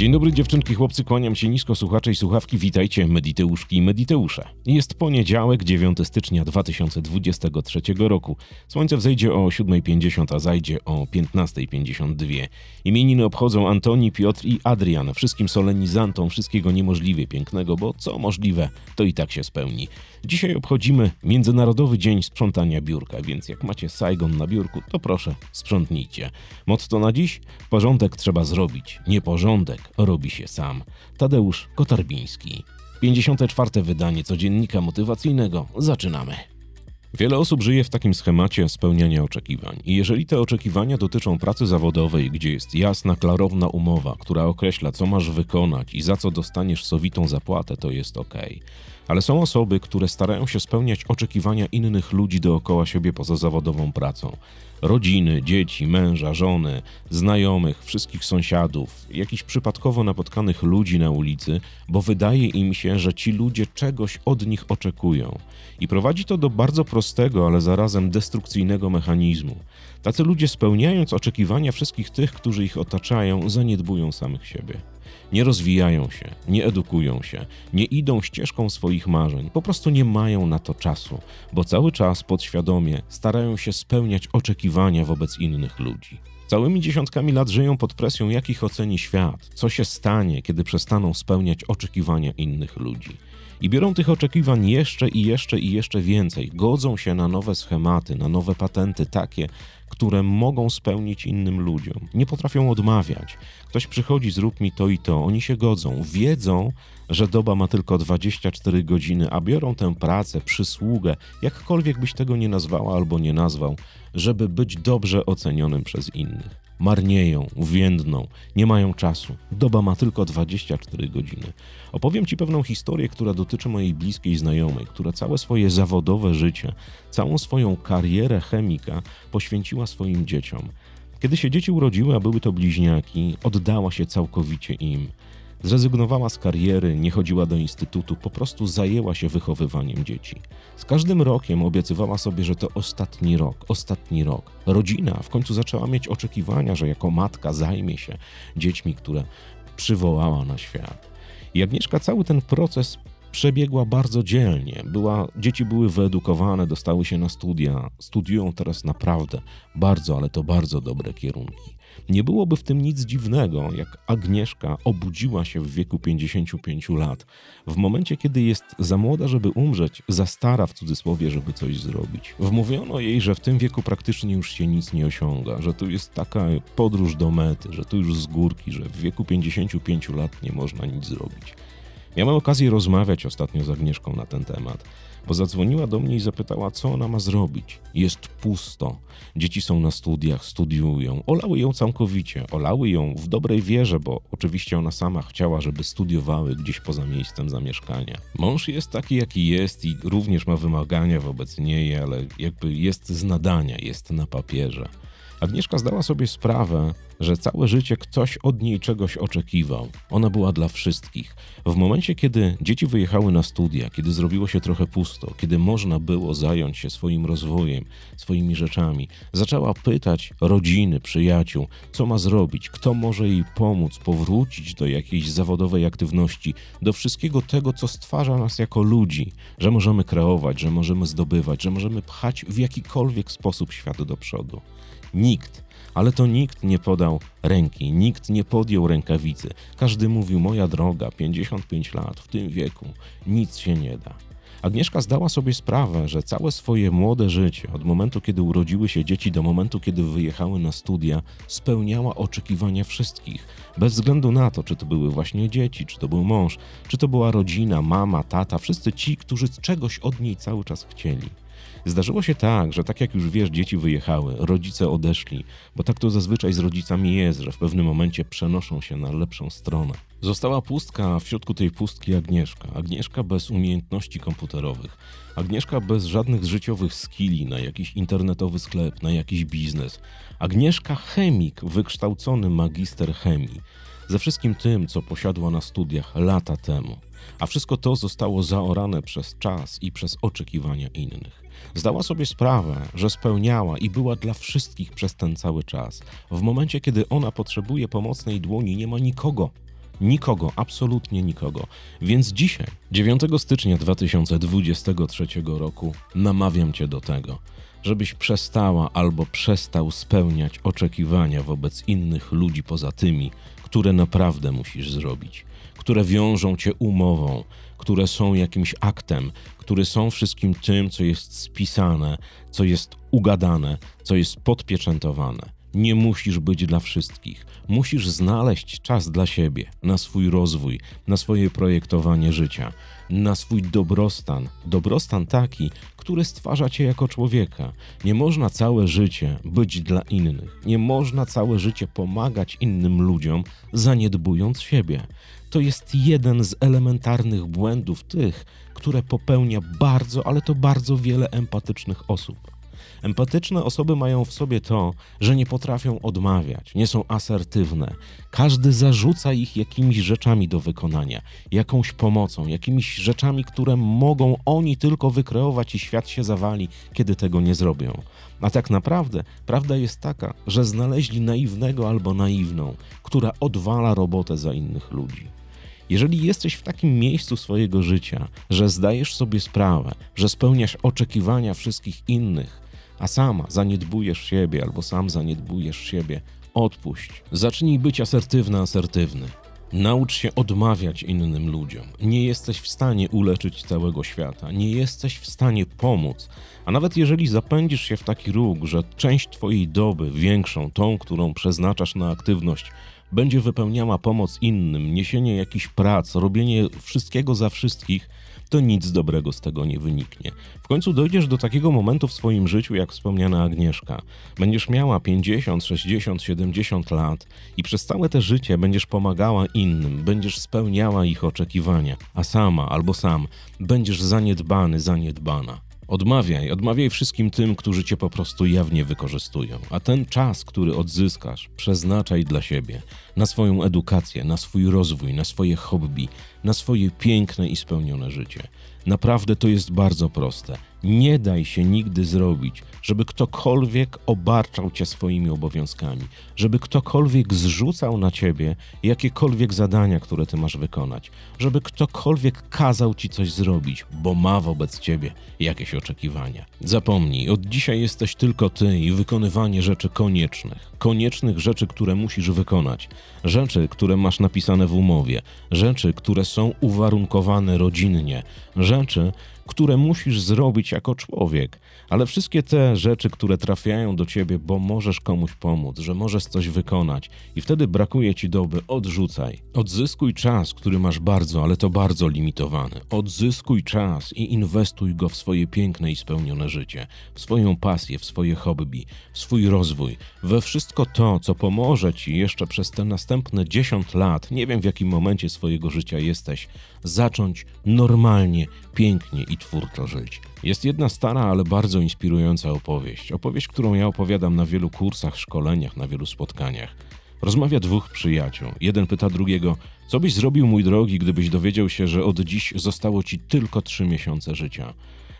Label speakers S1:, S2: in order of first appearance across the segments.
S1: Dzień dobry dziewczynki, chłopcy, kłaniam się nisko, słuchacze i słuchawki, witajcie Mediteuszki i Mediteusze. Jest poniedziałek, 9 stycznia 2023 roku. Słońce wzejdzie o 7.50, a zajdzie o 15.52. Imieniny obchodzą Antoni, Piotr i Adrian. Wszystkim solenizantom wszystkiego niemożliwie pięknego, bo co możliwe, to i tak się spełni. Dzisiaj obchodzimy Międzynarodowy Dzień Sprzątania Biurka, więc jak macie Saigon na biurku, to proszę, sprzątnijcie. Motto na dziś? Porządek trzeba zrobić, nieporządek robi się sam. Tadeusz Kotarbiński. 54. wydanie codziennika motywacyjnego. Zaczynamy. Wiele osób żyje w takim schemacie spełniania oczekiwań. I jeżeli te oczekiwania dotyczą pracy zawodowej, gdzie jest jasna, klarowna umowa, która określa, co masz wykonać i za co dostaniesz sowitą zapłatę, to jest ok. Ale są osoby, które starają się spełniać oczekiwania innych ludzi dookoła siebie poza zawodową pracą. Rodziny, dzieci, męża, żony, znajomych, wszystkich sąsiadów, jakichś przypadkowo napotkanych ludzi na ulicy, bo wydaje im się, że ci ludzie czegoś od nich oczekują. I prowadzi to do bardzo prostego, ale zarazem destrukcyjnego mechanizmu. Tacy ludzie, spełniając oczekiwania wszystkich tych, którzy ich otaczają, zaniedbują samych siebie nie rozwijają się, nie edukują się, nie idą ścieżką swoich marzeń, po prostu nie mają na to czasu, bo cały czas podświadomie starają się spełniać oczekiwania wobec innych ludzi. Całymi dziesiątkami lat żyją pod presją, jakich oceni świat, co się stanie, kiedy przestaną spełniać oczekiwania innych ludzi. I biorą tych oczekiwań jeszcze i jeszcze i jeszcze więcej, godzą się na nowe schematy, na nowe patenty, takie, które mogą spełnić innym ludziom. Nie potrafią odmawiać. Ktoś przychodzi, zrób mi to i to. Oni się godzą. Wiedzą, że doba ma tylko 24 godziny, a biorą tę pracę, przysługę, jakkolwiek byś tego nie nazwała albo nie nazwał, żeby być dobrze ocenionym przez innych marnieją, więdną, nie mają czasu. Doba ma tylko 24 godziny. Opowiem Ci pewną historię, która dotyczy mojej bliskiej znajomej, która całe swoje zawodowe życie, całą swoją karierę chemika poświęciła swoim dzieciom. Kiedy się dzieci urodziły, a były to bliźniaki, oddała się całkowicie im. Zrezygnowała z kariery, nie chodziła do instytutu, po prostu zajęła się wychowywaniem dzieci. Z każdym rokiem obiecywała sobie, że to ostatni rok, ostatni rok. Rodzina w końcu zaczęła mieć oczekiwania, że jako matka zajmie się dziećmi, które przywołała na świat. I Agnieszka cały ten proces przebiegła bardzo dzielnie. Była, dzieci były wyedukowane, dostały się na studia, studiują teraz naprawdę bardzo, ale to bardzo dobre kierunki. Nie byłoby w tym nic dziwnego, jak Agnieszka obudziła się w wieku 55 lat, w momencie, kiedy jest za młoda, żeby umrzeć, za stara w cudzysłowie, żeby coś zrobić. Wmówiono jej, że w tym wieku praktycznie już się nic nie osiąga, że tu jest taka podróż do mety, że tu już z górki, że w wieku 55 lat nie można nic zrobić. Miałem okazję rozmawiać ostatnio z Agnieszką na ten temat, bo zadzwoniła do mnie i zapytała, co ona ma zrobić. Jest pusto. Dzieci są na studiach, studiują. Olały ją całkowicie. Olały ją w dobrej wierze, bo oczywiście ona sama chciała, żeby studiowały gdzieś poza miejscem zamieszkania. Mąż jest taki, jaki jest i również ma wymagania wobec niej, ale jakby jest z nadania, jest na papierze. Agnieszka zdała sobie sprawę, że całe życie ktoś od niej czegoś oczekiwał. Ona była dla wszystkich. W momencie, kiedy dzieci wyjechały na studia, kiedy zrobiło się trochę pusto, kiedy można było zająć się swoim rozwojem, swoimi rzeczami, zaczęła pytać rodziny, przyjaciół, co ma zrobić, kto może jej pomóc, powrócić do jakiejś zawodowej aktywności, do wszystkiego tego, co stwarza nas jako ludzi, że możemy kreować, że możemy zdobywać, że możemy pchać w jakikolwiek sposób świat do przodu. Nikt, ale to nikt nie podał ręki, nikt nie podjął rękawicy. Każdy mówił: Moja droga, 55 lat, w tym wieku, nic się nie da. Agnieszka zdała sobie sprawę, że całe swoje młode życie, od momentu kiedy urodziły się dzieci do momentu kiedy wyjechały na studia, spełniała oczekiwania wszystkich, bez względu na to, czy to były właśnie dzieci, czy to był mąż, czy to była rodzina, mama, tata, wszyscy ci, którzy czegoś od niej cały czas chcieli. Zdarzyło się tak, że tak jak już wiesz, dzieci wyjechały, rodzice odeszli, bo tak to zazwyczaj z rodzicami jest, że w pewnym momencie przenoszą się na lepszą stronę. Została pustka, a w środku tej pustki Agnieszka. Agnieszka bez umiejętności komputerowych. Agnieszka bez żadnych życiowych skilli na jakiś internetowy sklep, na jakiś biznes. Agnieszka chemik, wykształcony magister chemii ze wszystkim tym, co posiadła na studiach lata temu. a wszystko to zostało zaorane przez czas i przez oczekiwania innych. Zdała sobie sprawę, że spełniała i była dla wszystkich przez ten cały czas. W momencie, kiedy ona potrzebuje pomocnej dłoni, nie ma nikogo, Nikogo, absolutnie nikogo. Więc dzisiaj, 9 stycznia 2023 roku, namawiam Cię do tego, żebyś przestała albo przestał spełniać oczekiwania wobec innych ludzi poza tymi, które naprawdę musisz zrobić, które wiążą Cię umową, które są jakimś aktem, które są wszystkim tym, co jest spisane, co jest ugadane, co jest podpieczętowane. Nie musisz być dla wszystkich. Musisz znaleźć czas dla siebie, na swój rozwój, na swoje projektowanie życia, na swój dobrostan. Dobrostan taki, który stwarza cię jako człowieka. Nie można całe życie być dla innych. Nie można całe życie pomagać innym ludziom, zaniedbując siebie. To jest jeden z elementarnych błędów tych, które popełnia bardzo, ale to bardzo wiele empatycznych osób. Empatyczne osoby mają w sobie to, że nie potrafią odmawiać, nie są asertywne. Każdy zarzuca ich jakimiś rzeczami do wykonania, jakąś pomocą, jakimiś rzeczami, które mogą oni tylko wykreować i świat się zawali, kiedy tego nie zrobią. A tak naprawdę prawda jest taka, że znaleźli naiwnego albo naiwną, która odwala robotę za innych ludzi. Jeżeli jesteś w takim miejscu swojego życia, że zdajesz sobie sprawę, że spełniasz oczekiwania wszystkich innych, a sama zaniedbujesz siebie albo sam zaniedbujesz siebie, odpuść. Zacznij być asertywny, asertywny. Naucz się odmawiać innym ludziom. Nie jesteś w stanie uleczyć całego świata, nie jesteś w stanie pomóc. A nawet jeżeli zapędzisz się w taki róg, że część Twojej doby, większą, tą, którą przeznaczasz na aktywność, będzie wypełniała pomoc innym, niesienie jakichś prac, robienie wszystkiego za wszystkich, to nic dobrego z tego nie wyniknie. W końcu dojdziesz do takiego momentu w swoim życiu, jak wspomniana Agnieszka. Będziesz miała 50, 60, 70 lat i przez całe te życie będziesz pomagała innym, będziesz spełniała ich oczekiwania, a sama albo sam będziesz zaniedbany, zaniedbana. Odmawiaj, odmawiaj wszystkim tym, którzy cię po prostu jawnie wykorzystują, a ten czas, który odzyskasz, przeznaczaj dla siebie, na swoją edukację, na swój rozwój, na swoje hobby, na swoje piękne i spełnione życie. Naprawdę to jest bardzo proste. Nie daj się nigdy zrobić, żeby ktokolwiek obarczał cię swoimi obowiązkami, żeby ktokolwiek zrzucał na ciebie jakiekolwiek zadania, które ty masz wykonać, żeby ktokolwiek kazał ci coś zrobić, bo ma wobec ciebie jakieś oczekiwania. Zapomnij, od dzisiaj jesteś tylko ty i wykonywanie rzeczy koniecznych. Koniecznych rzeczy, które musisz wykonać. Rzeczy, które masz napisane w umowie. Rzeczy, które są uwarunkowane rodzinnie. Rzeczy, które musisz zrobić jako człowiek, ale wszystkie te rzeczy, które trafiają do ciebie, bo możesz komuś pomóc, że możesz coś wykonać i wtedy brakuje ci doby, odrzucaj. Odzyskuj czas, który masz bardzo, ale to bardzo limitowany. Odzyskuj czas i inwestuj go w swoje piękne i spełnione życie, w swoją pasję, w swoje hobby, w swój rozwój, we wszystko to, co pomoże ci jeszcze przez te następne 10 lat, nie wiem w jakim momencie swojego życia jesteś, zacząć normalnie, pięknie i twórczo żyć. Jest jedna stara, ale bardzo inspirująca opowieść. Opowieść, którą ja opowiadam na wielu kursach, szkoleniach, na wielu spotkaniach. Rozmawia dwóch przyjaciół. Jeden pyta drugiego: Co byś zrobił, mój drogi, gdybyś dowiedział się, że od dziś zostało ci tylko trzy miesiące życia?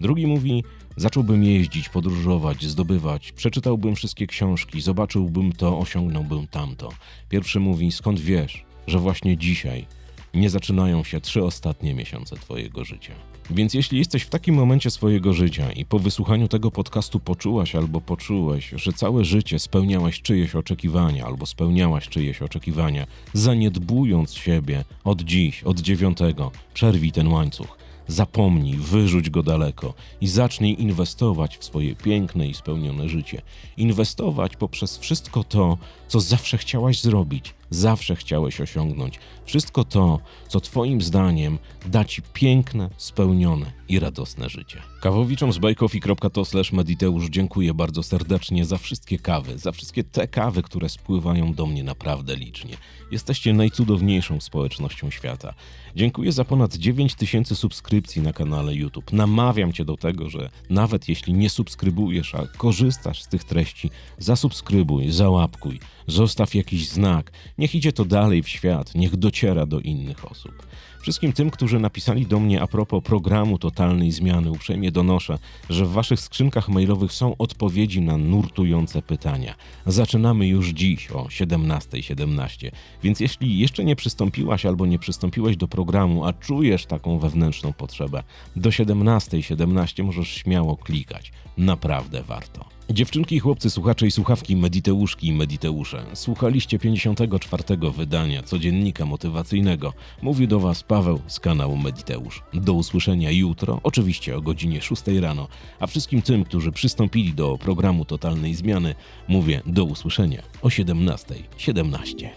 S1: Drugi mówi: Zacząłbym jeździć, podróżować, zdobywać, przeczytałbym wszystkie książki, zobaczyłbym to, osiągnąłbym tamto. Pierwszy mówi: Skąd wiesz, że właśnie dzisiaj nie zaczynają się trzy ostatnie miesiące Twojego życia. Więc jeśli jesteś w takim momencie swojego życia i po wysłuchaniu tego podcastu poczułaś albo poczułeś, że całe życie spełniałaś czyjeś oczekiwania albo spełniałaś czyjeś oczekiwania, zaniedbując siebie od dziś, od dziewiątego, przerwij ten łańcuch. Zapomnij, wyrzuć go daleko i zacznij inwestować w swoje piękne i spełnione życie. Inwestować poprzez wszystko to, co zawsze chciałaś zrobić, zawsze chciałeś osiągnąć. Wszystko to, co Twoim zdaniem da Ci piękne, spełnione i radosne życie. Kawowiczom z bajkofi.to mediteusz dziękuję bardzo serdecznie za wszystkie kawy, za wszystkie te kawy, które spływają do mnie naprawdę licznie. Jesteście najcudowniejszą społecznością świata. Dziękuję za ponad 9 tysięcy subskrypcji na kanale YouTube. Namawiam Cię do tego, że nawet jeśli nie subskrybujesz, a korzystasz z tych treści, zasubskrybuj, załapkuj, zostaw jakiś znak. Niech idzie to dalej w świat, niech dociera do innych osób. Wszystkim tym, którzy napisali do mnie a propos programu totalnej zmiany, uprzejmie donoszę, że w Waszych skrzynkach mailowych są odpowiedzi na nurtujące pytania. Zaczynamy już dziś o 17.17, więc jeśli jeszcze nie przystąpiłaś albo nie przystąpiłeś do programu, a czujesz taką wewnętrzną potrzebę, do 17.17 możesz śmiało klikać. Naprawdę warto. Dziewczynki chłopcy, słuchacze i słuchawki, mediteuszki i mediteusze. Słuchaliście 54. wydania codziennika motywacyjnego. Mówi do Was Paweł z kanału Mediteusz. Do usłyszenia jutro, oczywiście o godzinie 6 rano. A wszystkim tym, którzy przystąpili do programu Totalnej Zmiany, mówię do usłyszenia o 17.17.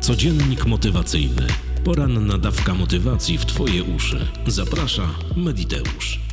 S2: Codziennik motywacyjny. Poranna dawka motywacji w Twoje uszy. Zaprasza Mediteusz.